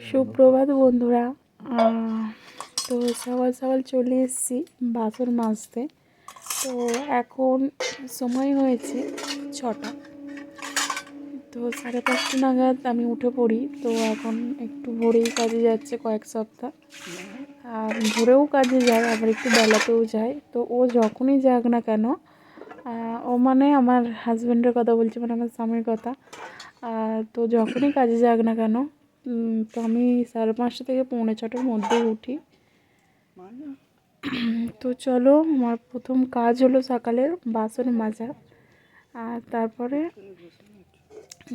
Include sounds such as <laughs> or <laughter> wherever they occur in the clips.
সুপ্রভাত বন্ধুরা। তো সকাল সকাল চলে এসেছি বাসন মাজতে। তো এখন সময় হয়েছে ছটা। তো সাড়ে পাঁচটা নাগাদ আমি উঠে পড়ি। তো এখন একটু ভোরেই কাজে যাচ্ছে কয়েক সপ্তাহ। আর ভোরেও কাজে যায়, আবার একটু বেলাতেও যায়। তো ও যখনই যাক না কেন ও মানে আমার হাজব্যান্ডের কথা বলছি মানে আমার স্বামীর কথা। তো যখনই কাজে যাক না কেন তো আমি সাড়ে পাঁচটা থেকে পৌনে ছটার মধ্যেই উঠি। তো চলো, আমার প্রথম কাজ হলো সকালের বাসন মাজা। আর তারপরে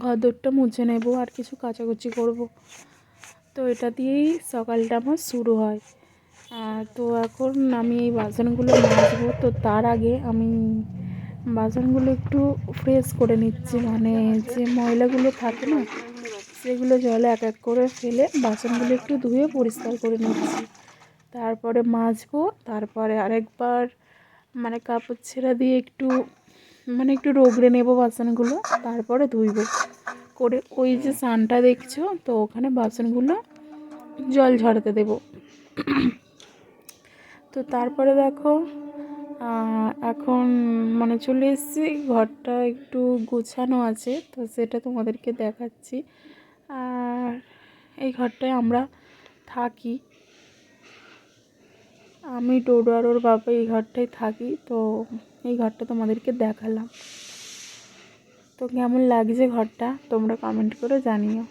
ঘর দোরটা মুছে নেব আর কিছু কাচাকুচি করব। তো এটা দিয়েই সকালটা আমার শুরু হয়। তো এখন আমি এই বাসনগুলো মাজবো। তো তার আগে আমি বাসনগুলো একটু ফ্রেশ করে নিচ্ছি। মানে যে ময়লাগুলো থাকে না, সেগুলো জলে এক এক করে ফেলে বাসনগুলো একটু ধুয়ে পরিষ্কার করে নিচ্ছি। তারপরে মাজবো, তারপরে আরেকবার মানে কাপড় ছেঁড়া দিয়ে একটু মানে একটু রোগড়ে নেব বাসনগুলো, তারপরে ধুইব। করে ওই যে সানটা দেখছ, তো ওখানে বাসনগুলো জল ঝরাতে দেবো। তো তারপরে দেখো এখন মানে চলে এসেছি, ঘরটা একটু গোছানো আছে, তো সেটা তোমাদেরকে দেখাচ্ছি। আর এই ঘরটায় আমরা থাকি। আমি টোডো আর ওর বাবা এই ঘরটায় থাকি, তো এই ঘরটা তোমাদেরকে দেখালাম। তো কেমন লাগছে ঘরটা, তোমরা কমেন্ট করে জানিও।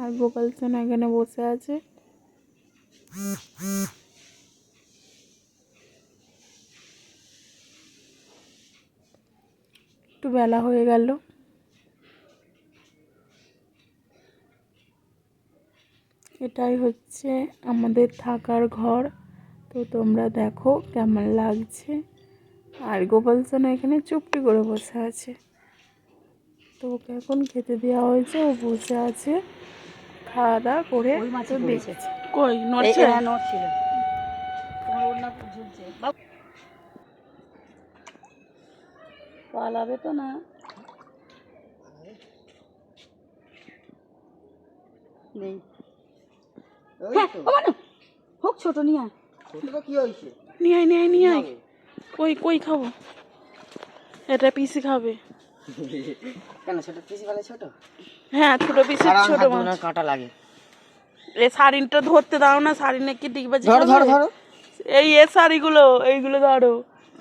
আর গোপাল সোনা এখানে বসে আছে। একটু বেলা হয়ে গেল। এটাই হচ্ছে আমাদের থাকার ঘর। তো তোমরা দেখো কেমন লাগছে। আর গোপাল সোনা এখানে চুপটি করে বসে আছে। তো ওকে এখন খেতে দেওয়া হয়েছে ও বসে আছে। খাওয়া দাওয়া করে কই নড়ছে? নড়ছিল। তোমার ওড়না ঝুলছে। পালাবে তো না। নেই। হ্যাঁ, ও মানে, হোক ছোট নিয়ে আয়। কি হয়েছে? নিয়ে আয় নিয়ে আয় নিয়ে আয়। কই কই খাব? এটা পিসি খাবে। কেন ছোট পিসি বেলা ছোট? হ্যাঁ ছোট পিসি ছোট মাছ কাঁটা লাগে। এই শাড়িটা ধরতে দাও না শাড়ি নাকি ডিগবাজি ধরো ধরো ধরো। এই এ শাড়িগুলো এইগুলো ধরো।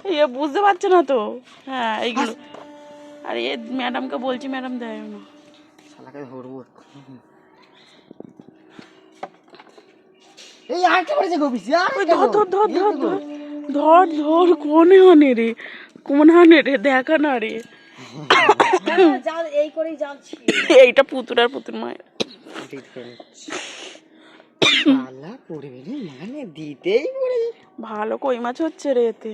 এ বুঝতে পারছে না তো। হ্যাঁ এইগুলো। আর এ ম্যাডামকে বলছি ম্যাডাম দেয় না। শালাকে ধরবো এই আটকে পড়েছে গো পিসি আর ধর ধর ধর ধর ধর ধর ধর কোনে হানে রে? কোন হানে রে? দেখা না রে। এই করেই ছিল এইটা পুতুর আর পুতুর মায়ের। মানে। ভালো কই মাছ হচ্ছে রে এতে।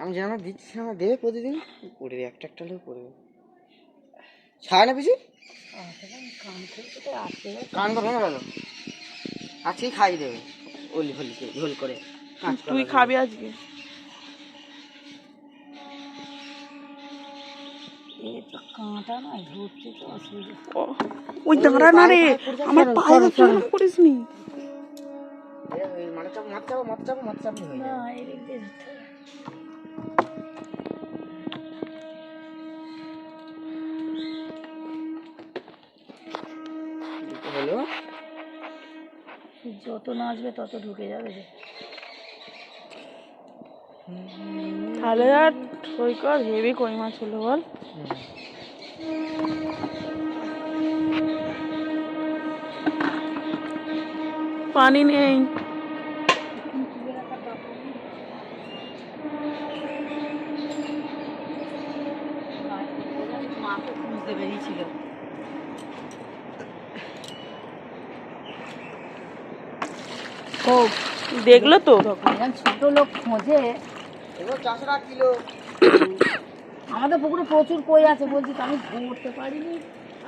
আমি যেন দিচ্ছি আমার দেবে প্রতিদিন? পড়বে একটা একটা হলেও পড়বে। ছাড় না পিসি। কান তো ভেঙে গেল। আজকেই খাই দেবে। ওলি ফলিকে ঝোল করে। তুই। খাবি আজকে? না ওই দাঁড়া না রে আমার পায়ে করিস নি। মাথা চাপো মাথা চাপো মাথা চাপো হয়ে না যত নাচবে তত ঢুকে যাবে যে তাহলে আর সৈকত হেভি কই মাছ হলো বল। পানি নেই। দেখল তো ছোট লোক খোঁজে কিলো আমাদের পুকুরে প্রচুর কই আছে বলছি তো আমি ধরতে পারিনি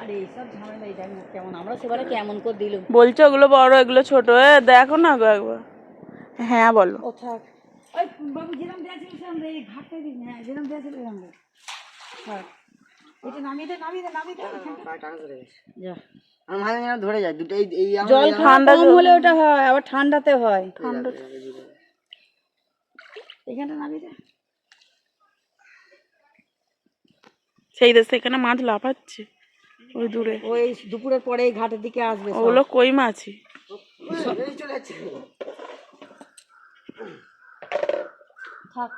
আর এইসব ঝামেলা এটা কেমন আমরা সেবারে কেমন করে দিল বলছে ওগুলো বড় এগুলো ছোট এ দেখো না গো একবার হ্যাঁ বলো ও থাক ওই বাবু যেরকম দিয়েছিল সেরকম দে, এই হ্যাঁ যেরকম দিয়েছিল সেরকম দে। থাক এটা নামিয়ে দে নামিয়ে দে নামিয়ে দে যা যেন ধরে যায় দুটো এই জল ঠান্ডা কম হলে ওটা হয় আবার ঠান্ডাতে হয়। ঠান্ডা এখানে নামিয়ে দে। সেই দেশ এখানে মাছ লাফাচ্ছে ওই দূরে। ওই দুপুরের পরে এই ঘাটের দিকে আসবে ওগুলো কই মাছই এই চলে যাচ্ছে। থাক।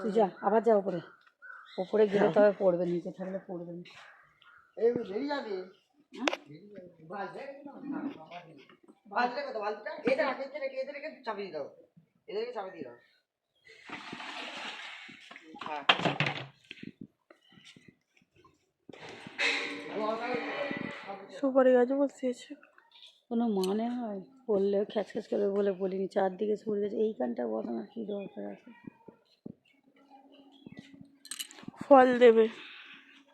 তুই যা আবার যা উপরে। উপরে গেলে তবে পড়বে নিচে থাকলে পড়বে না। এই হ্যাঁ? সুপারি গাছে বসিয়েছে। কোনো মানে হয়? বললে খ্যাচ খ্যাচ করবে বলে বলিনি। চারদিকে সরে গেছে। এইখানটা বসানোর কী দরকার আছে? ফল দেবে।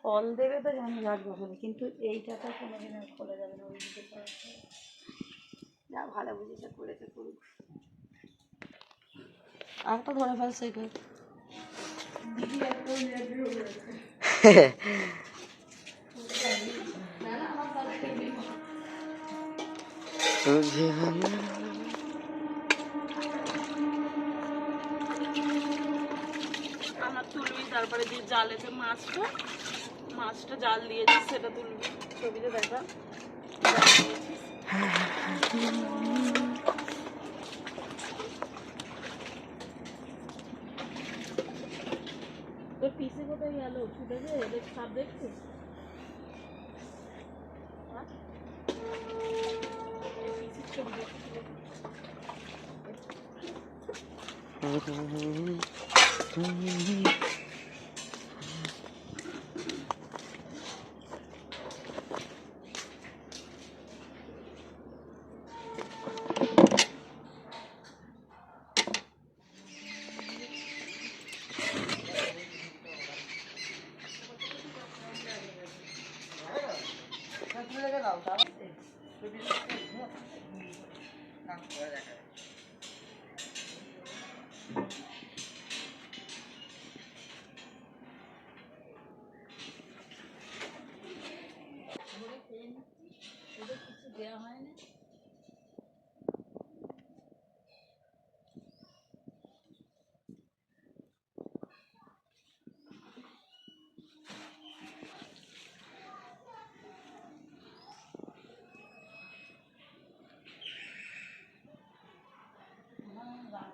ফল দেবে তো জানি রাখব বলে কিন্তু এইটাটা কোনো দিন আর খোলা যাবে না ওই দিকে যা ভালো বুঝেছে করেছে করুক। আর তো ধরে ফেলছে কই तुझे তুলবি, তারপরে যে মাছটা মাছটা জাল দিয়েছিস, সেটা তুলবি। ছবিতে দেখা। তোর পিসে কোথায় গেল? ছুটে যে এদের সাপ দেখছে? হ্যাঁ? এই <laughs>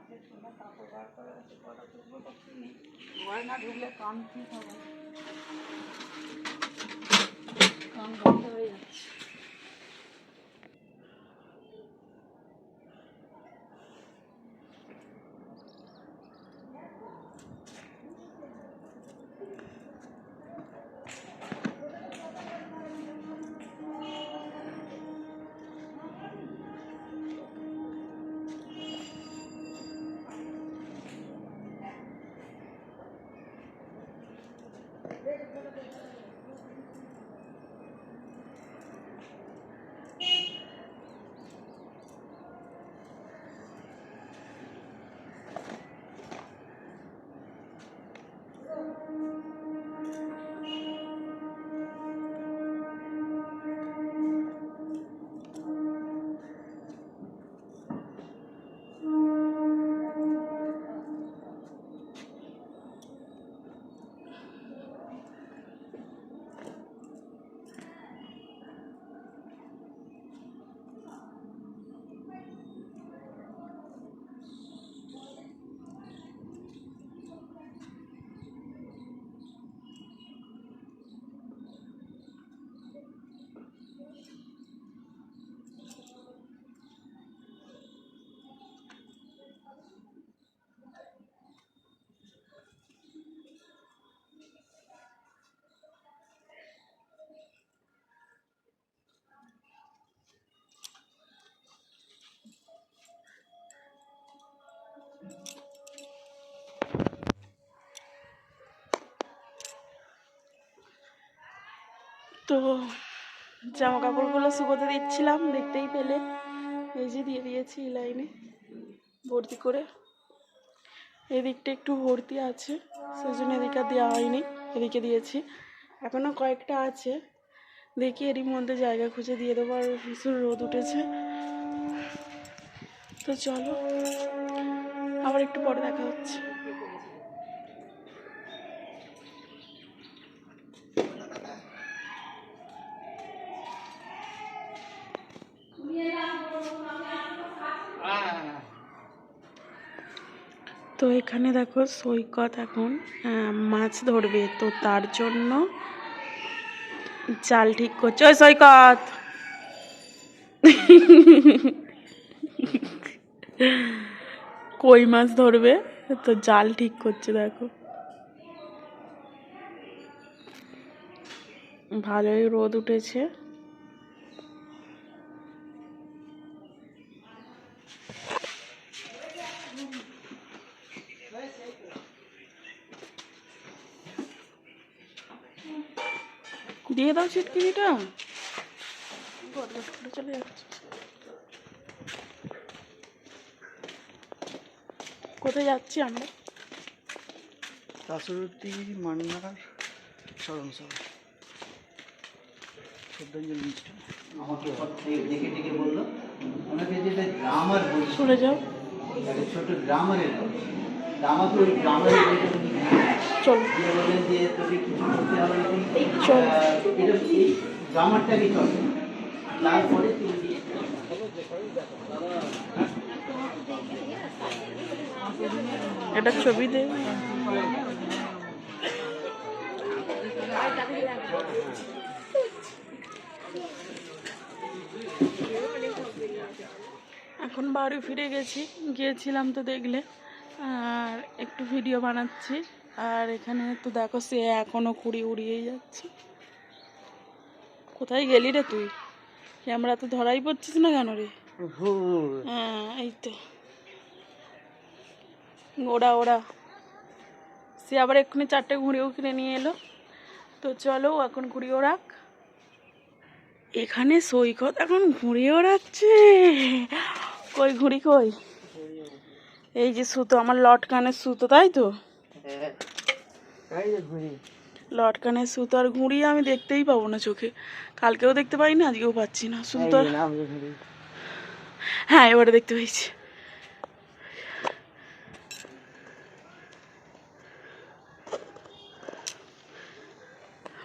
পিসির ছবি দেখছিল। ঘরে না ঢুকলে কান কি হবে তো জামা কাপড়গুলো শুকোতে দিচ্ছিলাম, দেখতেই পেলে। এই যে দিয়ে দিয়েছি লাইনে ভর্তি করে। এদিকটা একটু ভর্তি আছে সেই জন্য এদিকে দেওয়া হয়নি, এদিকে দিয়েছি। এখনও কয়েকটা আছে, দেখি এরই মধ্যে জায়গা খুঁজে দিয়ে দেবো, আর ভীষণ রোদ উঠেছে। তো চলো, আবার একটু পরে দেখা হচ্ছে তো এখানে দেখো সৈকত এখন মাছ ধরবে। তো তার জন্য জাল ঠিক করছে। ওই সৈকত! কই মাছ ধরবে? তো জাল ঠিক করছে, দেখো। ভালোই রোদ উঠেছে। দিয়ে দাও গটগট চলে যাচ্ছে কোথায় যাচ্ছি আমরা? রাসরতি মান্নার স্মরণ সভা শ্রদ্ধাঞ্জলি অনুষ্ঠান আমাকে থেকে দেখে দেখে বলল ওনাকে যেটা গ্রামার বলছে চলে যাও। ছোট গ্রামারের তা ওই গ্রামারের চলো। এটা ছবি দে। এখন বাড়ি ফিরে গেছি, গিয়েছিলাম তো দেখলে, আর একটু ভিডিও বানাচ্ছি। আর এখানে তো দেখো সে এখনও কুড়ি উড়িয়েই যাচ্ছে। কোথায় গেলি রে তুই? ক্যামেরা তো ধরাই পড়ছিস না কেন রে? হ্যাঁ এই তো। ওরা ওরা সে আবার এক্ষুনি চারটে ঘুড়িও কিনে নিয়ে এলো। তো চলো এখন ঘুড়ি ওড়াক এখানে সৈকত এখন ঘুড়ি ওড়াচ্ছে কই ঘুড়ি কই? এই যে সুতো আমার লটকানের সুতো তাই তো? লটকানের সুতো আর ঘুড়ি আমি দেখতেই পাবো না চোখে। কালকেও দেখতে পাই না আজকেও পাচ্ছি না। ঘুরি হ্যাঁ এবারে দেখতে পেয়েছি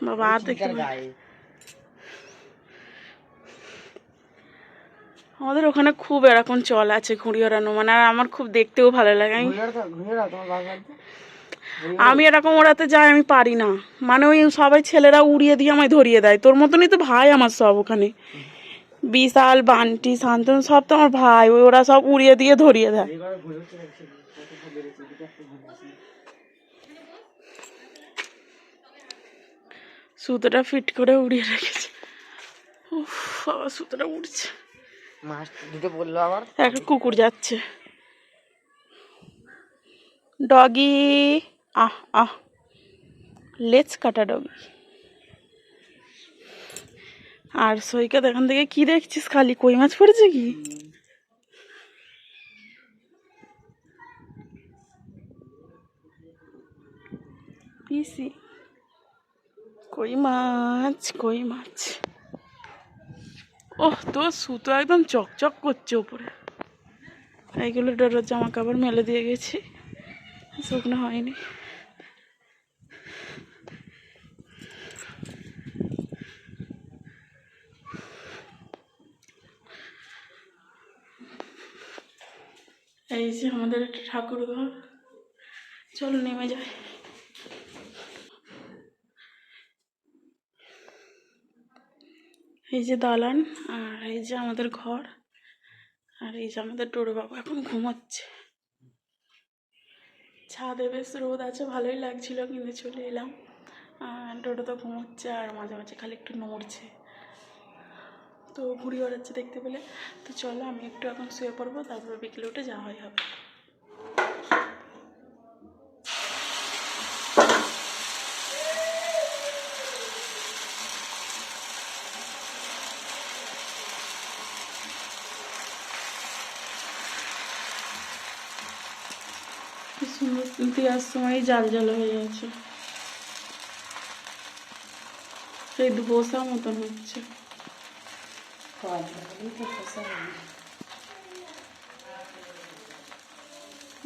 বাবা আর দেখতে পাই আমাদের ওখানে খুব এরকম চল আছে ঘুড়ি ওড়ানো। মানে আর আমার খুব দেখতেও ভালো লাগে। আমি এরকম ওড়াতে যাই আমি পারি না। মানে ওই সবাই ছেলেরা উড়িয়ে দিয়ে আমায় ধরিয়ে দেয়। তোর মতনই তো ভাই আমার সব ওখানে। বিশাল বান্টি শান্তনু সব তো আমার ভাই। ওই ওরা সব উড়িয়ে দিয়ে ধরিয়ে দেয়। সুতোটা ফিট করে উড়িয়ে রেখেছে। উফ বাবা সুতোটা উড়ছে। মাছ দুটো বলল আবার? একটা কুকুর যাচ্ছে। ডগি! আহ আহ। লেজ কাটা ডগি আর সৈকত, এখান থেকে কি দেখছিস? খালি কই মাছ পড়েছে কি? পিসি কই মাছ কই মাছ? ওহ, তোর সুতো একদম চকচক করছে ওপরে এইগুলো ডোরের জামা কাপড় মেলে দিয়ে গেছি। শুকনো হয়নি। এই যে আমাদের একটা ঠাকুর ঘর। চলো নেমে যায় এই যে দালান আর এই যে আমাদের ঘর আর এই যে আমাদের টোটো বাবা এখন ঘুমাচ্ছে। ছাদে বেশ রোদ আছে, ভালোই লাগছিল, কিন্তু চলে এলাম। আর টোটো তো ঘুমোচ্ছে আর মাঝে মাঝে খালি একটু নড়ছে। তো ঘুড়ি ওড়াচ্ছে দেখতে পেলে। তো চলো, আমি একটু এখন শুয়ে পড়ব, তারপর বিকেলে উঠে যাওয়াই হবে। দেওয়ার সময় জাল জাল হয়ে আছে। সেই ধোসা মতন হচ্ছে।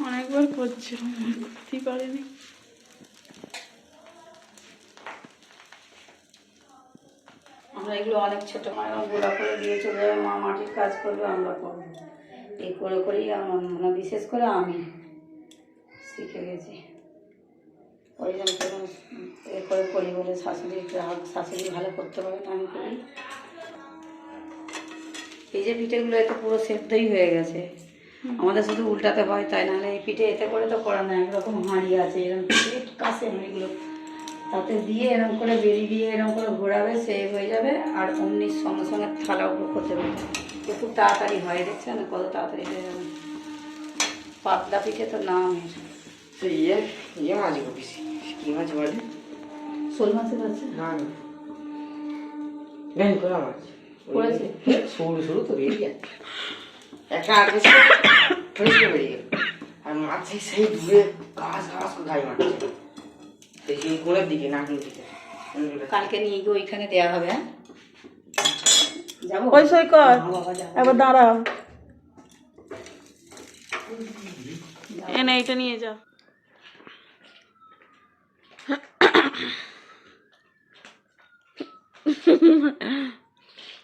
অনেকবার করছিলাম করতেই পারিনি। আমরা এগুলো অনেক ছোটো মায়ের গোড়া করে দিয়ে চলে যাবে, মা মাটির কাজ করবে, আমরা করব। এই করে করেই আমার মানে বিশেষ করে আমি শিখে গেছি। জন্য এ করে করি বলে শাশুড়ি শাশুড়ি ভালো করতে পারে আমি করি। এই যে পিঠেগুলো এতে পুরো সেদ্ধই হয়ে গেছে। আমাদের শুধু উল্টাতে হয় তাই নাহলে এই পিঠে এতে করে তো করা না একরকম হাঁড়ি আছে এরকম কাছে হাঁড়িগুলো। তাতে দিয়ে এরকম করে বেরি দিয়ে এরকম করে ঘোরাবে সে হয়ে যাবে। আর অমনি সঙ্গে সঙ্গে থালা উপর করতে পারবে খুব তাড়াতাড়ি হয় দেখছে না কত তাড়াতাড়ি হয়ে যাবে। পাতলা পিঠে তো নাম তো ইয়ে ইয়ে মাছ পিসি। মাছ বলে? শোল মাছের আছে না করা মাছ। করেছে? সরু সরু তো বেরিয়ে যাচ্ছে একটা আগে ফেসকে বেরিয়ে আর মাছ সেই সেই দূরে ঘাস ঘাস খাই মারছে। সেই সেই কোলের দিকে নাকের দিকে। কালকে নিয়ে গিয়ে ওইখানে দেওয়া হবে হ্যাঁ? যাব? ওই সই কর। এবার দাঁড়া। এনে এইটা নিয়ে যা।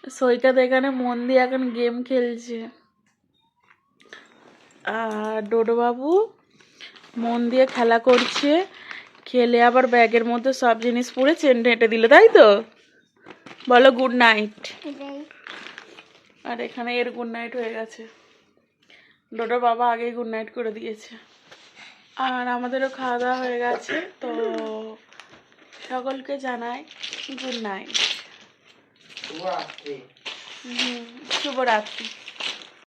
সৈকত এখানে মন দিয়ে এখন গেম খেলছে। আর ডোডো বাবু মন দিয়ে খেলা করছে, খেলে আবার ব্যাগের মধ্যে সব জিনিস পুড়ে চেন ঢেঁটে দিল, তাই তো? বলো গুড নাইট আর এখানে এর গুড নাইট হয়ে গেছে। ডোডোর বাবা আগেই গুড নাইট করে দিয়েছে। আর আমাদেরও খাওয়া দাওয়া হয়ে গেছে, তো সকলকে জানাই গুড নাইট শুভরাত্রি। শুভরাত্রি।